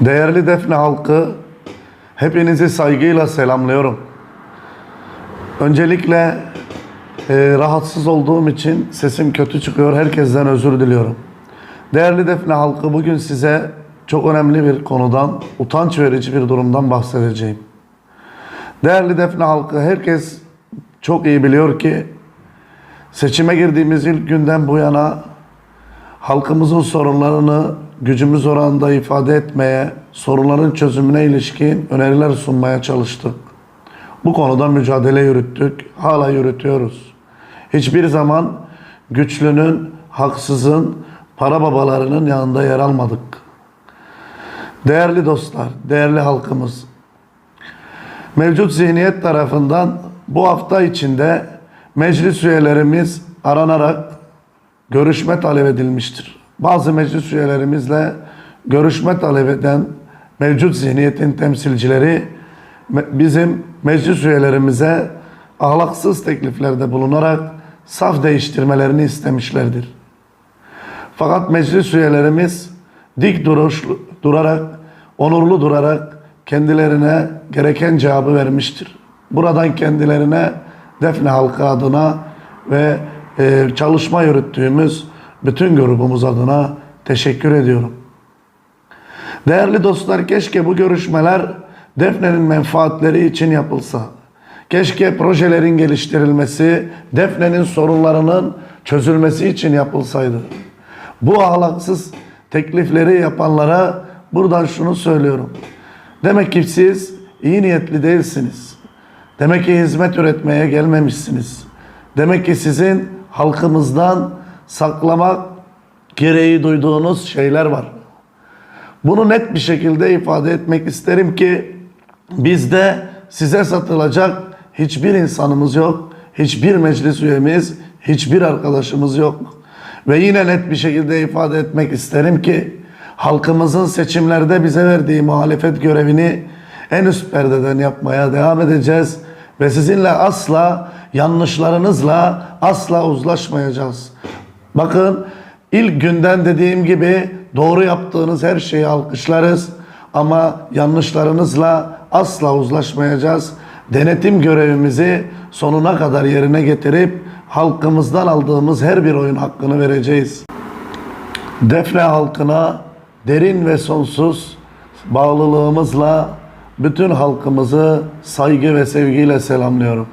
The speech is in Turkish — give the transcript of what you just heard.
Değerli Defne halkı, hepinizi saygıyla selamlıyorum. Öncelikle e, rahatsız olduğum için sesim kötü çıkıyor. Herkesten özür diliyorum. Değerli Defne halkı, bugün size çok önemli bir konudan, utanç verici bir durumdan bahsedeceğim. Değerli Defne halkı, herkes çok iyi biliyor ki seçime girdiğimiz ilk günden bu yana halkımızın sorunlarını gücümüz oranında ifade etmeye, sorunların çözümüne ilişkin öneriler sunmaya çalıştık. Bu konuda mücadele yürüttük, hala yürütüyoruz. Hiçbir zaman güçlünün, haksızın, para babalarının yanında yer almadık. Değerli dostlar, değerli halkımız, mevcut zihniyet tarafından bu hafta içinde meclis üyelerimiz aranarak görüşme talep edilmiştir. Bazı meclis üyelerimizle görüşme talep eden mevcut zihniyetin temsilcileri bizim meclis üyelerimize ahlaksız tekliflerde bulunarak saf değiştirmelerini istemişlerdir. Fakat meclis üyelerimiz dik duruşlu, durarak, onurlu durarak kendilerine gereken cevabı vermiştir. Buradan kendilerine Defne halkı adına ve e, çalışma yürüttüğümüz bütün grubumuz adına teşekkür ediyorum. Değerli dostlar keşke bu görüşmeler Defne'nin menfaatleri için yapılsa. Keşke projelerin geliştirilmesi, Defne'nin sorunlarının çözülmesi için yapılsaydı. Bu ahlaksız teklifleri yapanlara buradan şunu söylüyorum. Demek ki siz iyi niyetli değilsiniz. Demek ki hizmet üretmeye gelmemişsiniz. Demek ki sizin halkımızdan saklamak gereği duyduğunuz şeyler var. Bunu net bir şekilde ifade etmek isterim ki bizde size satılacak hiçbir insanımız yok. Hiçbir meclis üyemiz, hiçbir arkadaşımız yok. Ve yine net bir şekilde ifade etmek isterim ki halkımızın seçimlerde bize verdiği muhalefet görevini en üst perdeden yapmaya devam edeceğiz ve sizinle asla yanlışlarınızla asla uzlaşmayacağız. Bakın ilk günden dediğim gibi doğru yaptığınız her şeyi alkışlarız ama yanlışlarınızla asla uzlaşmayacağız. Denetim görevimizi sonuna kadar yerine getirip halkımızdan aldığımız her bir oyun hakkını vereceğiz. Defne halkına derin ve sonsuz bağlılığımızla bütün halkımızı saygı ve sevgiyle selamlıyorum.